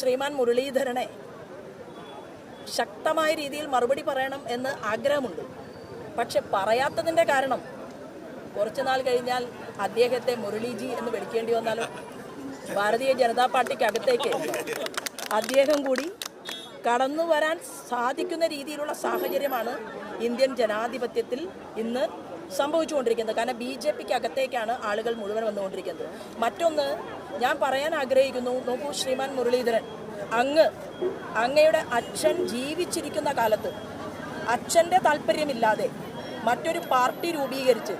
ശ്രീമാൻ മുരളീധരനെ ശക്തമായ രീതിയിൽ മറുപടി പറയണം എന്ന് ആഗ്രഹമുണ്ട്. പക്ഷെ പറയാത്തതിന്റെ കാരണം കുറച്ചു നാൾ കഴിഞ്ഞാൽ അദ്ദേഹത്തെ മുരളീജി എന്ന് വിളിക്കേണ്ടി വന്നാലും? ഭാരതീയ ജനതാ പാർട്ടിക്ക് അകത്തേക്ക് അദ്ദേഹം കൂടി കടന്നു വരാൻ സാധിക്കുന്ന രീതിയിലുള്ള സാഹചര്യമാണ് ഇന്ത്യൻ ജനാധിപത്യത്തിൽ ഇന്ന് സംഭവിച്ചുകൊണ്ടിരിക്കുന്നത്. കാരണം ബി ജെ പിക്ക് അകത്തേക്കാണ് ആളുകൾ മുഴുവൻ വന്നുകൊണ്ടിരിക്കുന്നത്. മറ്റൊന്ന് ഞാൻ പറയാൻ ആഗ്രഹിക്കുന്നു നോക്കൂ ശ്രീമാൻ മുരളീധരൻ. അങ്ങ് അങ്ങയുടെ അച്ഛൻ ജീവിച്ചിരിക്കുന്ന കാലത്ത് അച്ഛന്റെ താല്പര്യമില്ലാതെ മറ്റൊരു പാർട്ടി രൂപീകരിച്ച്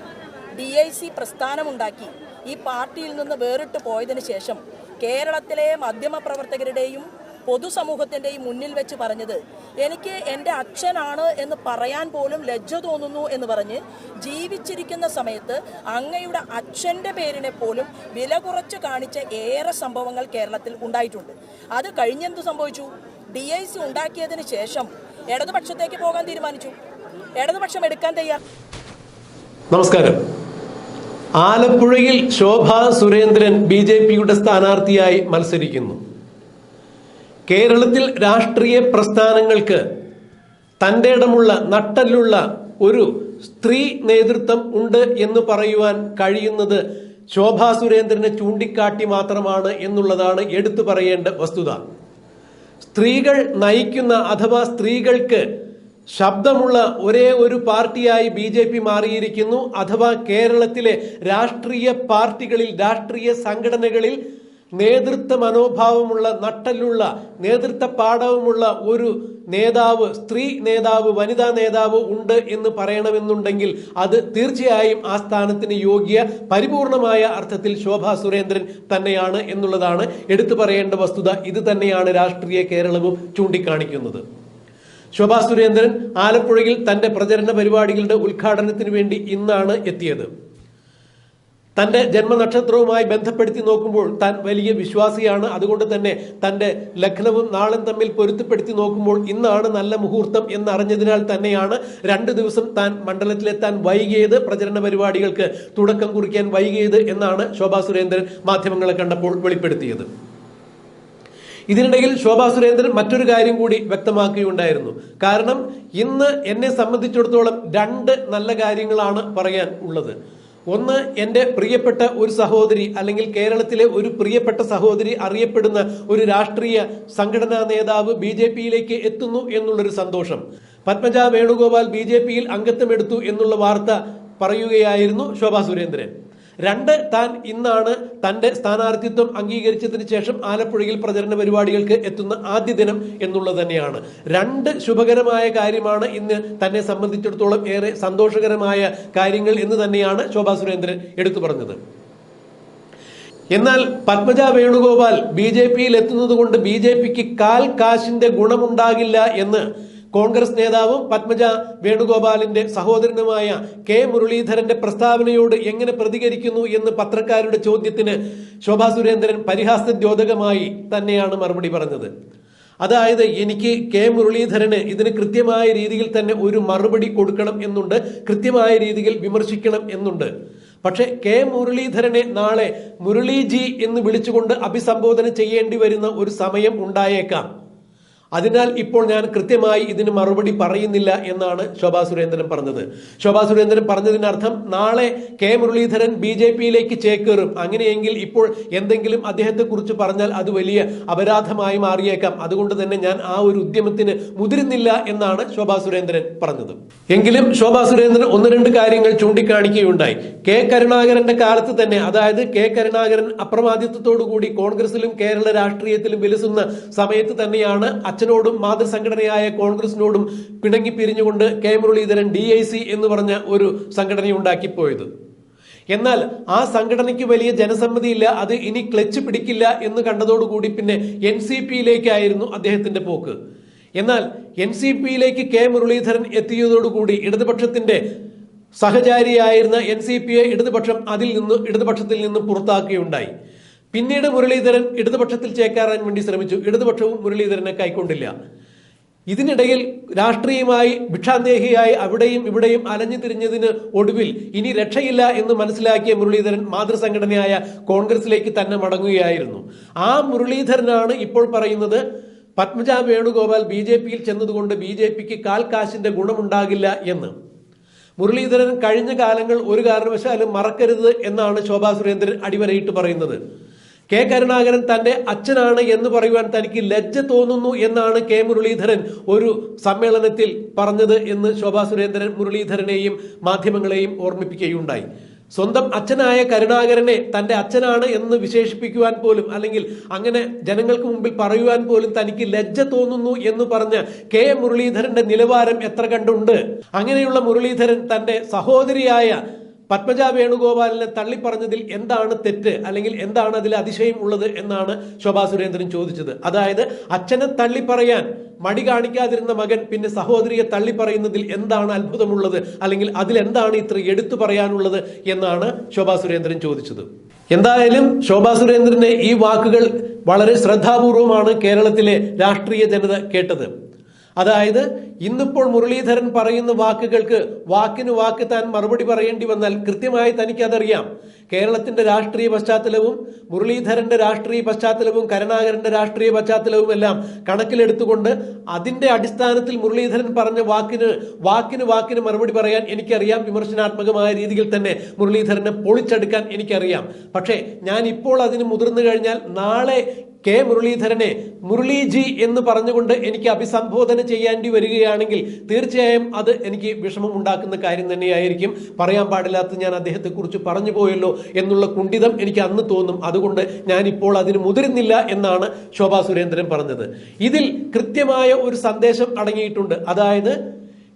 ഡി ഐ സി പ്രസ്ഥാനമുണ്ടാക്കി ഈ പാർട്ടിയിൽ നിന്ന് വേറിട്ട് പോയതിനു ശേഷം കേരളത്തിലെ മാധ്യമപ്രവർത്തകരുടെയും പൊതുസമൂഹത്തിന്റെയും മുന്നിൽ വെച്ച് പറഞ്ഞത് എനിക്ക് എന്റെ അച്ഛനാണ് എന്ന് പറയാൻ പോലും ലജ്ജ തോന്നുന്നു എന്ന് പറഞ്ഞ് ജീവിച്ചിരിക്കുന്ന സമയത്ത് അങ്ങയുടെ അച്ഛന്റെ പേരിനെ പോലും വില കുറച്ച് കാണിച്ച ഏറെ സംഭവങ്ങൾ കേരളത്തിൽ ഉണ്ടായിട്ടുണ്ട്. അത് കഴിഞ്ഞെന്ത് സംഭവിച്ചു? ഡി ഐ സി ഉണ്ടാക്കിയതിന് ശേഷം ഇടതുപക്ഷത്തേക്ക് പോകാൻ തീരുമാനിച്ചു. ഇടതുപക്ഷം എടുക്കാൻ തയ്യാർ. നമസ്കാരം. ആലപ്പുഴയിൽ ശോഭാ സുരേന്ദ്രൻ ബി ജെ പിയുടെ സ്ഥാനാർത്ഥിയായി മത്സരിക്കുന്നു. കേരളത്തിൽ രാഷ്ട്രീയ പ്രസ്ഥാനങ്ങൾക്ക് തന്റെ ഇടമുള്ള നട്ടലുള്ള ഒരു സ്ത്രീ നേതൃത്വം ഉണ്ട് എന്ന് പറയുവാൻ കഴിയുന്നത് ശോഭാ സുരേന്ദ്രനെ ചൂണ്ടിക്കാട്ടി മാത്രമാണ് എന്നുള്ളതാണ് എടുത്തു പറയേണ്ട വസ്തുത. സ്ത്രീകൾ നയിക്കുന്ന അഥവാ സ്ത്രീകൾക്ക് ശബ്ദമുള്ള ഒരേ ഒരു പാർട്ടിയായി ബി ജെ പി മാറിയിരിക്കുന്നു. അഥവാ കേരളത്തിലെ രാഷ്ട്രീയ പാർട്ടികളിൽ രാഷ്ട്രീയ സംഘടനകളിൽ നേതൃത്വ മനോഭാവമുള്ള നട്ടലുള്ള നേതൃത്വ പാഠവുമുള്ള ഒരു നേതാവ് സ്ത്രീ നേതാവ് വനിതാ നേതാവ് ഉണ്ട് എന്ന് പറയണമെന്നുണ്ടെങ്കിൽ അത് തീർച്ചയായും ആ സ്ഥാനത്തിന് യോഗ്യ പരിപൂർണമായ അർത്ഥത്തിൽ ശോഭാ സുരേന്ദ്രൻ തന്നെയാണ് എന്നുള്ളതാണ് എടുത്തു പറയേണ്ട വസ്തുത. ഇത് തന്നെയാണ് രാഷ്ട്രീയ കേരളവും ചൂണ്ടിക്കാണിക്കുന്നത്. ശോഭാ സുരേന്ദ്രൻ ആലപ്പുഴയിൽ തന്റെ പ്രചരണ പരിപാടികളുടെ ഉദ്ഘാടനത്തിന് വേണ്ടി ഇന്നാണ് എത്തിയത്. തന്റെ ജന്മനക്ഷത്രവുമായി ബന്ധപ്പെടുത്തി നോക്കുമ്പോൾ താൻ വലിയ വിശ്വാസിയാണ്. അതുകൊണ്ട് തന്നെ തന്റെ ലഗ്നവും നാളും തമ്മിൽ പൊരുത്തപ്പെടുത്തി നോക്കുമ്പോൾ ഇന്നാണ് നല്ല മുഹൂർത്തം എന്നറിഞ്ഞതിനാൽ തന്നെയാണ് രണ്ട് ദിവസം താൻ മണ്ഡലത്തിലെത്താൻ വൈകിയത്. പ്രചരണ പരിപാടികൾക്ക് തുടക്കം കുറിക്കാൻ വൈകിയത് എന്നാണ് ശോഭാ സുരേന്ദ്രൻ മാധ്യമങ്ങളെ കണ്ടപ്പോൾ വെളിപ്പെടുത്തിയത്. ഇതിനിടയിൽ ശോഭാ സുരേന്ദ്രൻ മറ്റൊരു കാര്യം കൂടി വ്യക്തമാക്കുകയുണ്ടായിരുന്നു. കാരണം ഇന്ന് എന്നെ സംബന്ധിച്ചിടത്തോളം രണ്ട് നല്ല കാര്യങ്ങളാണ് പറയാൻ ഉള്ളത്. ഒന്ന് എന്റെ പ്രിയപ്പെട്ട ഒരു സഹോദരി അല്ലെങ്കിൽ കേരളത്തിലെ ഒരു പ്രിയപ്പെട്ട സഹോദരി അറിയപ്പെടുന്ന ഒരു രാഷ്ട്രീയ സംഘടനാ നേതാവ് ബി ജെ പിയിലേക്ക് എത്തുന്നു എന്നുള്ളൊരു സന്തോഷം. പത്മജ വേണുഗോപാൽ ബി ജെ പിയിൽ അംഗത്വമെടുത്തു എന്നുള്ള വാർത്ത പറയുകയായിരുന്നു ശോഭാ സുരേന്ദ്രൻ. രണ്ട് താൻ ഇന്നാണ് തന്റെ സ്ഥാനാർത്ഥിത്വം അംഗീകരിച്ചതിന് ശേഷം ആലപ്പുഴയിൽ പ്രചരണ പരിപാടികൾക്ക് എത്തുന്ന ആദ്യ ദിനം എന്നുള്ളത് തന്നെയാണ്. രണ്ട് ശുഭകരമായ കാര്യമാണ് ഇന്ന് തന്നെ സംബന്ധിച്ചിടത്തോളം ഏറെ സന്തോഷകരമായ കാര്യങ്ങൾ എന്ന് തന്നെയാണ് ശോഭാ സുരേന്ദ്രൻ എടുത്തു പറഞ്ഞത്. എന്നാൽ പത്മജ വേണുഗോപാൽ ബി ജെ പിയിൽ എത്തുന്നത് കൊണ്ട് ബി ജെ പിക്ക് കാൽ കാശിന്റെ ഗുണമുണ്ടാകില്ല എന്ന് കോൺഗ്രസ് നേതാവും പത്മജ വേണുഗോപാലിന്റെ സഹോദരനുമായ കെ മുരളീധരന്റെ പ്രസ്താവനയോട് എങ്ങനെ പ്രതികരിക്കുന്നു എന്ന് പത്രക്കാരുടെ ചോദ്യത്തിന് ശോഭാ സുരേന്ദ്രൻ പരിഹാസദ്യോതകമായി തന്നെയാണ് മറുപടി പറഞ്ഞത്. അതായത് എനിക്ക് കെ മുരളീധരന് ഇതിന് കൃത്യമായ രീതിയിൽ തന്നെ ഒരു മറുപടി കൊടുക്കണം എന്നുണ്ട് കൃത്യമായ രീതിയിൽ വിമർശിക്കണം എന്നുണ്ട്. പക്ഷേ കെ മുരളീധരനെ നാളെ മുരളീജി എന്ന് വിളിച്ചുകൊണ്ട് അഭിസംബോധന ചെയ്യേണ്ടി വരുന്ന ഒരു സമയം ഉണ്ടായേക്കാം. അതിനാൽ ഇപ്പോൾ ഞാൻ കൃത്യമായി ഇതിന് മറുപടി പറയുന്നില്ല എന്നാണ് ശോഭാ സുരേന്ദ്രൻ പറഞ്ഞത്. ശോഭാ സുരേന്ദ്രൻ പറഞ്ഞതിനർത്ഥം നാളെ കെ മുരളീധരൻ ബി ജെ പിയിലേക്ക് ചേക്കേറും. അങ്ങനെയെങ്കിൽ ഇപ്പോൾ എന്തെങ്കിലും അദ്ദേഹത്തെക്കുറിച്ച് പറഞ്ഞാൽ അത് വലിയ അപരാധമായി മാറിയേക്കാം. അതുകൊണ്ട് തന്നെ ഞാൻ ആ ഒരു ഉദ്യമത്തിന് മുതിരുന്നില്ല എന്നാണ് ശോഭാ സുരേന്ദ്രൻ പറഞ്ഞത്. എങ്കിലും ശോഭാ സുരേന്ദ്രൻ ഒന്ന് രണ്ട് കാര്യങ്ങൾ ചൂണ്ടിക്കാണിക്കുകയുണ്ടായി. കെ കരുണാകരന്റെ കാലത്ത് തന്നെ അതായത് കെ കരുണാകരൻ അപ്രമാദിത്വത്തോടു കൂടി കോൺഗ്രസിലും കേരള രാഷ്ട്രീയത്തിലും വിലസുന്ന സമയത്ത് തന്നെയാണ് അച്ഛനോടും മാതൃസംഘടനയായ കോൺഗ്രസിനോടും പിണങ്ങി പിരിഞ്ഞുകൊണ്ട് K Muraleedharan D I C എന്ന് പറഞ്ഞ ഒരു സംഘടനയുണ്ടാക്കിപ്പോയത് എന്നാൽ ആ സംഘടനയ്ക്ക് വലിയ ജനസമ്മതിയില്ല അത് ഇനി ക്ലച്ച് പിടിക്കില്ല എന്ന് കണ്ടതോടുകൂടി പിന്നെ എൻ സി പിയിലേക്കായിരുന്നു അദ്ദേഹത്തിന്റെ പോക്ക്. എന്നാൽ എൻ സി പിയിലേക്ക് കെ മുരളീധരൻ എത്തിയതോടുകൂടി ഇടതുപക്ഷത്തിന്റെ സഹചാരിയായിരുന്ന എൻ സി പിയെ ഇടതുപക്ഷം അതിൽ നിന്ന് ഇടതുപക്ഷത്തിൽ നിന്ന് പുറത്താക്കുകയുണ്ടായി. പിന്നീട് മുരളീധരൻ ഇടതുപക്ഷത്തിൽ ചേക്കാറാൻ വേണ്ടി ശ്രമിച്ചു. ഇടതുപക്ഷവും മുരളീധരനെ കൈക്കൊണ്ടില്ല. ഇതിനിടയിൽ രാഷ്ട്രീയമായി ഭിക്ഷാന്തേഹിയായി അവിടെയും ഇവിടെയും അലഞ്ഞു തിരിഞ്ഞതിന് ഒടുവിൽ ഇനി രക്ഷയില്ല എന്ന് മനസ്സിലാക്കിയ മുരളീധരൻ മാതൃസംഘടനയായ കോൺഗ്രസിലേക്ക് തന്നെ മടങ്ങുകയായിരുന്നു. ആ മുരളീധരനാണ് ഇപ്പോൾ പറയുന്നത് പത്മജ വേണുഗോപാൽ ബി ജെ പിയിൽ ചെന്നതുകൊണ്ട് ബി ജെ പിക്ക് കാൽ കാശിന്റെ ഗുണമുണ്ടാകില്ല എന്ന്. മുരളീധരൻ കഴിഞ്ഞ കാലങ്ങൾ ഒരു കാരണവശാലും മറക്കരുത് എന്നാണ് ശോഭാ സുരേന്ദ്രൻ അടിവരയിട്ട് പറയുന്നത്. കെ കരുണാകരൻ തന്റെ അച്ഛനാണ് എന്ന് പറയുവാൻ തനിക്ക് ലജ്ജ തോന്നുന്നു എന്നാണ് കെ മുരളീധരൻ ഒരു സമ്മേളനത്തിൽ പറഞ്ഞത് എന്ന് ശോഭാ സുരേന്ദ്രൻ മുരളീധരനെയും മാധ്യമങ്ങളെയും ഓർമ്മിപ്പിക്കുകയുണ്ടായി. സ്വന്തം അച്ഛനായ കരുണാകരനെ തന്റെ അച്ഛനാണ് എന്ന് വിശേഷിപ്പിക്കുവാൻ പോലും അല്ലെങ്കിൽ അങ്ങനെ ജനങ്ങൾക്ക് മുമ്പിൽ പറയുവാൻ പോലും തനിക്ക് ലജ്ജ തോന്നുന്നു എന്ന് പറഞ്ഞ കെ മുരളീധരന്റെ നിലവാരം എത്ര കണ്ടുണ്ട്? അങ്ങനെയുള്ള മുരളീധരൻ തന്റെ സഹോദരിയായ പത്മജ വേണുഗോപാലിനെ തള്ളിപ്പറഞ്ഞതിൽ എന്താണ് തെറ്റ് അല്ലെങ്കിൽ എന്താണ് അതിൽ അതിശയം ഉള്ളത് എന്നാണ് ശോഭാ സുരേന്ദ്രൻ ചോദിച്ചത്. അതായത് അച്ഛനെ തള്ളിപ്പറയാൻ മടി കാണിക്കാതിരുന്ന മകൻ പിന്നെ സഹോദരിയെ തള്ളിപ്പറയുന്നതിൽ എന്താണ് അത്ഭുതമുള്ളത് അല്ലെങ്കിൽ അതിൽ എന്താണ് ഇത്ര എടുത്തു പറയാനുള്ളത് എന്നാണ് ശോഭാ സുരേന്ദ്രൻ ചോദിച്ചത്. എന്തായാലും ശോഭാ സുരേന്ദ്രന്റെ ഈ വാക്കുകൾ വളരെ ശ്രദ്ധാപൂർവമാണ് കേരളത്തിലെ രാഷ്ട്രീയ ജനത കേട്ടത്. അതായത് ഇന്നിപ്പോൾ മുരളീധരൻ പറയുന്ന വാക്കുകൾക്ക് വാക്കിന് വാക്ക് താൻ മറുപടി പറയേണ്ടി വന്നാൽ കൃത്യമായി തനിക്കതറിയാം. കേരളത്തിന്റെ രാഷ്ട്രീയ പശ്ചാത്തലവും മുരളീധരന്റെ രാഷ്ട്രീയ പശ്ചാത്തലവും കരുണാകരന്റെ രാഷ്ട്രീയ പശ്ചാത്തലവും എല്ലാം കണക്കിലെടുത്തുകൊണ്ട് അതിന്റെ അടിസ്ഥാനത്തിൽ മുരളീധരൻ പറഞ്ഞ വാക്കിന് വാക്കിന് വാക്കിന് മറുപടി പറയാൻ എനിക്കറിയാം. വിമർശനാത്മകമായ രീതിയിൽ തന്നെ മുരളീധരനെ പൊളിച്ചെടുക്കാൻ എനിക്കറിയാം. പക്ഷേ ഞാൻ ഇപ്പോൾ അതിന് മുതിർന്നു കഴിഞ്ഞാൽ നാളെ കെ മുരളീധരനെ മുരളീജി എന്ന് പറഞ്ഞുകൊണ്ട് എനിക്ക് അഭിസംബോധന ചെയ്യേണ്ടി വരികയാണെങ്കിൽ തീർച്ചയായും അത് എനിക്ക് വിഷമം ഉണ്ടാക്കുന്ന കാര്യം തന്നെയായിരിക്കും. പറയാൻ പാടില്ലാത്ത ഞാൻ അദ്ദേഹത്തെ കുറിച്ച് പറഞ്ഞു പോയല്ലോ എന്നുള്ള കുണ്ഠിതം എനിക്ക് അന്ന് തോന്നും. അതുകൊണ്ട് ഞാൻ ഇപ്പോൾ അതിന് മുതിരുന്നില്ല എന്നാണ് ശോഭാ സുരേന്ദ്രൻ പറഞ്ഞത്. ഇതിൽ കൃത്യമായ ഒരു സന്ദേശം അടങ്ങിയിട്ടുണ്ട്. അതായത്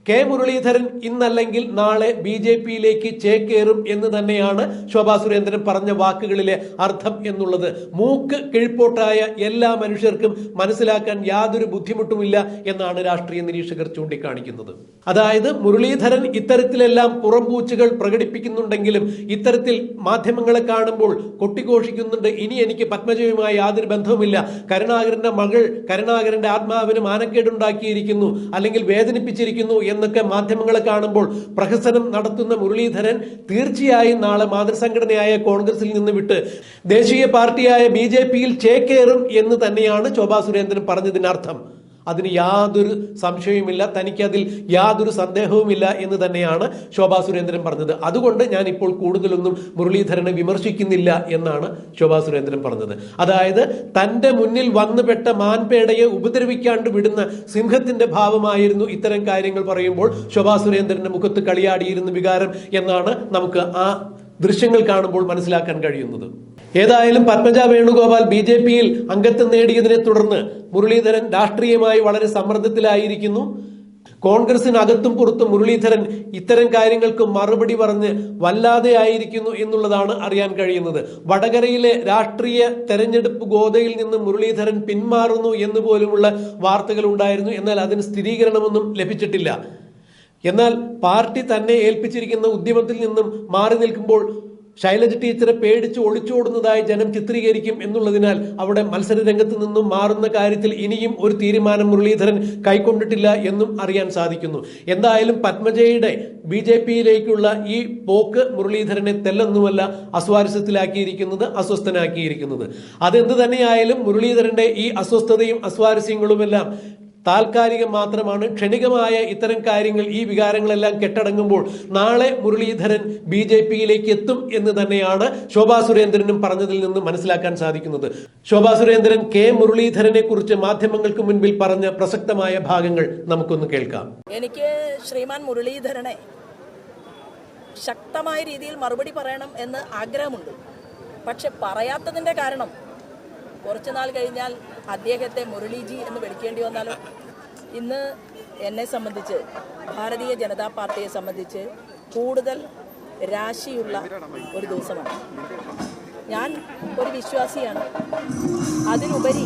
കെ മുരളീധരൻ ഇന്നല്ലെങ്കിൽ നാളെ ബി ജെ പിയിലേക്ക് ചേക്കേറും എന്ന് തന്നെയാണ് ശോഭാ സുരേന്ദ്രൻ പറഞ്ഞ വാക്കുകളിലെ അർത്ഥം എന്നുള്ളത്. മൂക്ക് കിഴിപ്പോട്ടായ എല്ലാ മനുഷ്യർക്കും മനസ്സിലാക്കാൻ യാതൊരു ബുദ്ധിമുട്ടുമില്ല എന്നാണ് രാഷ്ട്രീയ നിരീക്ഷകർ ചൂണ്ടിക്കാണിക്കുന്നത്. അതായത് മുരളീധരൻ ഇത്തരത്തിലെല്ലാം പുറംപൂച്ചുകൾ പ്രകടിപ്പിക്കുന്നുണ്ടെങ്കിലും ഇത്തരത്തിൽ മാധ്യമങ്ങളെ കാണുമ്പോൾ കൊട്ടിഘോഷിക്കുന്നുണ്ട്. ഇനി എനിക്ക് പത്മജയുമായി യാതൊരു ബന്ധവുമില്ല. കരുണാകരന്റെ മകൾ കരുണാകരന്റെ ആത്മാവിന് മാനക്കേടുണ്ടാക്കിയിരിക്കുന്നു. അല്ലെങ്കിൽ വേദനിപ്പിച്ചിരിക്കുന്നു എന്നൊക്കെ മാധ്യമങ്ങളെ കാണുമ്പോൾ പ്രഹസനം നടത്തുന്ന മുരളീധരൻ തീർച്ചയായും നാളെ മാതൃസംഘടനയായ കോൺഗ്രസിൽ നിന്ന് വിട്ട് ദേശീയ പാർട്ടിയായ ബി ജെ പിയിൽ ചേക്കേറും എന്ന് തന്നെയാണ് ശോഭാ സുരേന്ദ്രൻ പറഞ്ഞതിനർത്ഥം. അതിന് യാതൊരു സംശയവുമില്ല തനിക്കതിൽ യാതൊരു സന്ദേഹവുമില്ല എന്ന് തന്നെയാണ് ശോഭാ സുരേന്ദ്രൻ പറഞ്ഞത്. അതുകൊണ്ട് ഞാൻ ഇപ്പോൾ കൂടുതലൊന്നും മുരളീധരനെ വിമർശിക്കുന്നില്ല എന്നാണ് ശോഭാ സുരേന്ദ്രൻ പറഞ്ഞത്. അതായത് തന്റെ മുന്നിൽ വന്നുപെട്ട മാൻപേടയെ ഉപദ്രവിക്കാണ്ട് വിടുന്ന സിംഹത്തിന്റെ ഭാവമായിരുന്നു ഇത്തരം കാര്യങ്ങൾ പറയുമ്പോൾ ശോഭാ സുരേന്ദ്രന്റെ മുഖത്ത് കളിയാടിയിരുന്ന വികാരം എന്നാണ് നമുക്ക് ആ ദൃശ്യങ്ങൾ കാണുമ്പോൾ മനസ്സിലാക്കാൻ കഴിയുന്നത്. ഏതായാലും പത്മജ വേണുഗോപാൽ ബി ജെ പിയിൽ അംഗത്വം നേടിയതിനെ തുടർന്ന് മുരളീധരൻ രാഷ്ട്രീയമായി വളരെ സമ്മർദ്ദത്തിലായിരിക്കുന്നു. കോൺഗ്രസിനകത്തും പുറത്തും മുരളീധരൻ ഇത്തരം കാര്യങ്ങൾക്ക് മറുപടി പറഞ്ഞ് വല്ലാതെ ആയിരിക്കുന്നു എന്നുള്ളതാണ് അറിയാൻ കഴിയുന്നത്. വടകരയിലെ രാഷ്ട്രീയ തെരഞ്ഞെടുപ്പ് ഗോതയിൽ നിന്ന് മുരളീധരൻ പിന്മാറുന്നു എന്ന് പോലുമുള്ള വാർത്തകൾ ഉണ്ടായിരുന്നു. എന്നാൽ അതിന് സ്ഥിരീകരണമൊന്നും ലഭിച്ചിട്ടില്ല. എന്നാൽ പാർട്ടി തന്നെ ഏൽപ്പിച്ചിരിക്കുന്ന ഉദ്യമത്തിൽ നിന്നും മാറി നിൽക്കുമ്പോൾ ശൈലജ ടീച്ചറെ പേടിച്ച് ഒളിച്ചോടുന്നതായി ജനം ചിത്രീകരിക്കും എന്നുള്ളതിനാൽ അവിടെ മത്സര രംഗത്ത് നിന്നും മാറുന്ന കാര്യത്തിൽ ഇനിയും ഒരു തീരുമാനം മുരളീധരൻ കൈക്കൊണ്ടിട്ടില്ല എന്നും അറിയാൻ സാധിക്കുന്നു. എന്തായാലും പത്മജയുടെ ബി ജെ പിയിലേക്കുള്ള ഈ പോക്ക് മുരളീധരനെ തെല്ലെന്നുമല്ല അസ്വാരസ്യത്തിലാക്കിയിരിക്കുന്നത് അസ്വസ്ഥനാക്കിയിരിക്കുന്നത്. അതെന്ത് തന്നെയായാലും മുരളീധരന്റെ ഈ അസ്വസ്ഥതയും അസ്വാരസ്യങ്ങളുമെല്ലാം താൽക്കാലികം മാത്രമാണ്. ക്ഷണികമായ ഇത്തരം കാര്യങ്ങൾ ഈ വികാരങ്ങളെല്ലാം കെട്ടടങ്ങുമ്പോൾ നാളെ മുരളീധരൻ ബി ജെ പിയിലേക്ക് എത്തും എന്ന് തന്നെയാണ് ശോഭാ സുരേന്ദ്രനും പറഞ്ഞതിൽ നിന്ന് മനസ്സിലാക്കാൻ സാധിക്കുന്നത്. ശോഭാ സുരേന്ദ്രൻ കെ മുരളീധരനെ കുറിച്ച് മാധ്യമങ്ങൾക്ക് മുൻപിൽ പറഞ്ഞ പ്രസക്തമായ ഭാഗങ്ങൾ നമുക്കൊന്ന് കേൾക്കാം. എനിക്ക് ശ്രീമാൻ മുരളീധരനെ ശക്തമായ രീതിയിൽ മറുപടി പറയണം എന്ന് ആഗ്രഹമുണ്ട്. പക്ഷെ പറയാത്തതിന്റെ കാരണം കുറച്ച് നാൾ കഴിഞ്ഞാൽ അദ്ദേഹത്തെ മുരളീജി എന്ന് വിളിക്കേണ്ടി വന്നാലോ? ഇന്ന് എന്നെ സംബന്ധിച്ച് ഭാരതീയ ജനതാ പാർട്ടിയെ സംബന്ധിച്ച് കൂടുതൽ രാശിയുള്ള ഒരു ദിവസമാണ്. ഞാൻ ഒരു വിശ്വാസിയാണ്. അതിനുപരി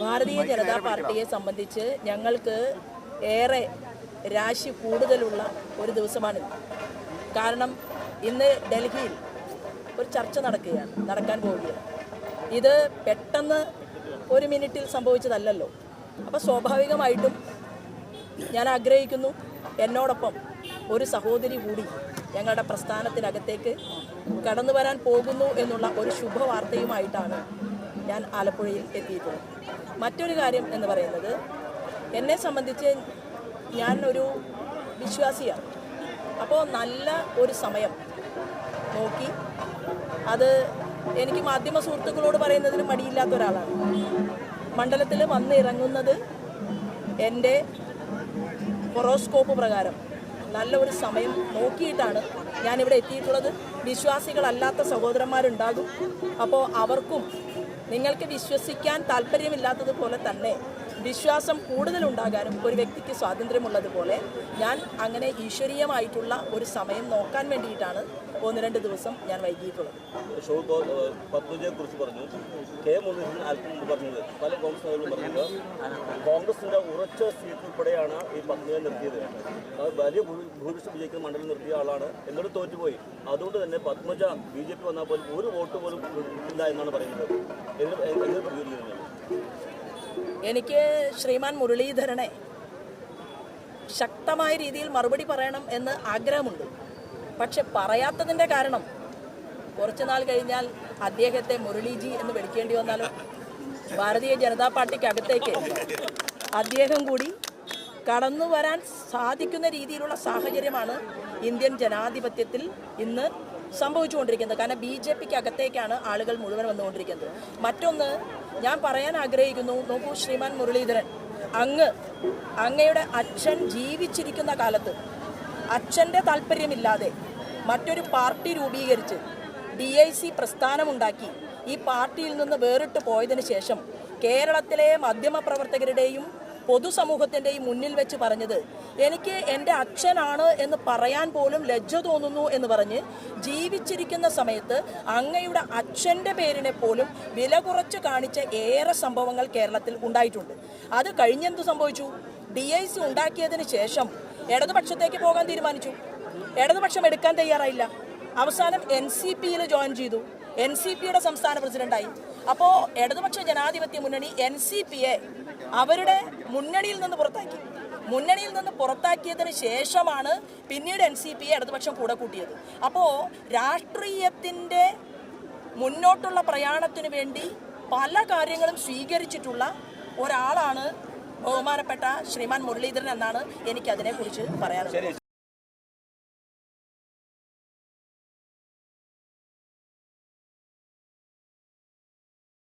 ഭാരതീയ ജനതാ പാർട്ടിയെ സംബന്ധിച്ച് ഞങ്ങൾക്ക് ഏറെ രാശി കൂടുതലുള്ള ഒരു ദിവസമാണിത് കാരണം ഇന്ന് ഡൽഹിയിൽ ഒരു ചർച്ച നടക്കുകയാണ് നടക്കാൻ പോവുകയാണ്. ഇത് പെട്ടെന്ന് ഒരു മിനിറ്റിൽ സംഭവിച്ചതല്ലല്ലോ. അപ്പോൾ സ്വാഭാവികമായിട്ടും ഞാൻ ആഗ്രഹിക്കുന്നു എന്നോടൊപ്പം ഒരു സഹോദരി കൂടി ഞങ്ങളുടെ പ്രസ്ഥാനത്തിനകത്തേക്ക് കടന്നു വരാൻ പോകുന്നു എന്നുള്ള ഒരു ശുഭവാർത്തയുമായിട്ടാണ് ഞാൻ ആലപ്പുഴയിൽ എത്തിയിട്ടുള്ളത്. മറ്റൊരു കാര്യം എന്ന് പറയുന്നത് എന്നെ സംബന്ധിച്ച് ഞാൻ ഒരു വിശ്വാസിയാണ് അപ്പോൾ നല്ല ഒരു സമയം. നോക്കി. അത് എനിക്ക് മാധ്യമ സുഹൃത്തുക്കളോട് പറയുന്നതിന് മടിയില്ലാത്ത ഒരാളാണ്. മണ്ഡലത്തിൽ വന്നിറങ്ങുന്നത് എന്റെ ഹൊറോസ്കോപ്പ് പ്രകാരം. നല്ല ഒരു സമയം നോക്കിയിട്ടാണ് ഞാനിവിടെ എത്തിയിട്ടുള്ളത്. വിശ്വാസികളല്ലാത്ത സഹോദരന്മാരുണ്ടാകും. അപ്പോൾ അവർക്കും നിങ്ങൾക്ക് വിശ്വസിക്കാൻ താല്പര്യമില്ലാത്തതുപോലെ തന്നെ വിശ്വാസം കൂടുതലുണ്ടാകാനും ഒരു വ്യക്തിക്ക് സ്വാതന്ത്ര്യമുള്ളതുപോലെ ഞാൻ അങ്ങനെ ഈശ്വരീയമായിട്ടുള്ള ഒരു സമയം നോക്കാൻ വേണ്ടിയിട്ടാണ് ഒന്ന് രണ്ട് ദിവസം ഞാൻ വൈകിയിട്ടുള്ളത്. പറഞ്ഞു. കെ മുരളീധരൻ അല്പം മുമ്പ് പല കോൺഗ്രസ് നേതാക്കളും പറഞ്ഞത്. കോൺഗ്രസിന്റെ ഉറച്ച സീറ്റ് ഉൾപ്പെടെയാണ് ഈ പത്മജയെ നിർത്തിയത്. വലിയ ഭൂരിപക്ഷം വിജയിക്കുന്ന മണ്ഡലം നിർത്തിയ ആളാണ്. എന്നിട്ട് തോറ്റുപോയി. അതുകൊണ്ട് തന്നെ പത്മജ ബി ജെ പി വന്നാൽ പോലും ഒരു വോട്ട് പോലും ഇല്ല എന്നാണ് പറയുന്നത്. എങ്ങനെ പ്രതികരിക്കുന്നത് എനിക്ക് ശ്രീമാൻ മുരളീധരനെ ശക്തമായ രീതിയിൽ മറുപടി പറയണം എന്ന് ആഗ്രഹമുണ്ട്. പക്ഷെ പറയാത്തതിന്റെ കാരണം കുറച്ച് നാൾ കഴിഞ്ഞാൽ അദ്ദേഹത്തെ മുരളീജി എന്ന് വിളിക്കേണ്ടി വന്നാലും? ഭാരതീയ ജനതാ പാർട്ടിക്ക് അകത്തേക്ക് അദ്ദേഹം കൂടി കടന്നു വരാൻ സാധിക്കുന്ന രീതിയിലുള്ള സാഹചര്യമാണ് ഇന്ത്യൻ ജനാധിപത്യത്തിൽ ഇന്ന് സംഭവിച്ചുകൊണ്ടിരിക്കുന്നത്. കാരണം ബി ജെ പിക്ക് അകത്തേക്കാണ് ആളുകൾ മുഴുവൻ വന്നുകൊണ്ടിരിക്കുന്നത്. മറ്റൊന്ന് ഞാൻ പറയാൻ ആഗ്രഹിക്കുന്നു നോക്കൂ ശ്രീമാൻ മുരളീധരൻ. അങ്ങ് അങ്ങയുടെ അച്ഛൻ ജീവിച്ചിരിക്കുന്ന കാലത്ത് അച്ഛന്റെ താല്പര്യമില്ലാതെ മറ്റൊരു പാർട്ടി രൂപീകരിച്ച് ഡി ഐ സി പ്രസ്ഥാനമുണ്ടാക്കി ഈ പാർട്ടിയിൽ നിന്ന് വേറിട്ട് പോയതിനു ശേഷം കേരളത്തിലെ മാധ്യമപ്രവർത്തകരുടെയും പൊതുസമൂഹത്തിന്റെയും മുന്നിൽ വെച്ച് പറഞ്ഞത് എനിക്ക് എന്റെ അച്ഛനാണ് എന്ന് പറയാൻ പോലും ലജ്ജ തോന്നുന്നു എന്ന് പറഞ്ഞ് ജീവിച്ചിരിക്കുന്ന സമയത്ത് അങ്ങയുടെ അച്ഛന്റെ പേരിനെ പോലും വില കുറച്ച് കാണിച്ച ഏറെ സംഭവങ്ങൾ കേരളത്തിൽ ഉണ്ടായിട്ടുണ്ട്. അത് കഴിഞ്ഞെന്ത് സംഭവിച്ചു? ഡി ഐ സി ഉണ്ടാക്കിയതിന് ശേഷം ഇടതുപക്ഷത്തേക്ക് പോകാൻ തീരുമാനിച്ചു. ഇടതുപക്ഷം എടുക്കാൻ തയ്യാറായില്ല. അവസാനം എൻ സി പിയിൽ ജോയിൻ ചെയ്തു. എൻ സി പിയുടെ സംസ്ഥാന പ്രസിഡന്റായി. അപ്പോൾ ഇടതുപക്ഷ ജനാധിപത്യ മുന്നണി എൻ സി പിയെ അവരുടെ മുന്നണിയിൽ നിന്ന് പുറത്താക്കി. മുന്നണിയിൽ നിന്ന് പുറത്താക്കിയതിന് ശേഷമാണ് പിന്നീട് എൻ സി പിയെ ഇടതുപക്ഷം കൂടെ കൂട്ടിയത്. അപ്പോൾ രാഷ്ട്രീയത്തിന്റെ മുന്നോട്ടുള്ള പ്രയാണത്തിന് വേണ്ടി പല കാര്യങ്ങളും സ്വീകരിച്ചിട്ടുള്ള ഒരാളാണ് ബഹുമാനപ്പെട്ട ശ്രീമാൻ മുരളീധരൻ എന്നാണ് എനിക്കതിനെക്കുറിച്ച് പറയാനുള്ളത്.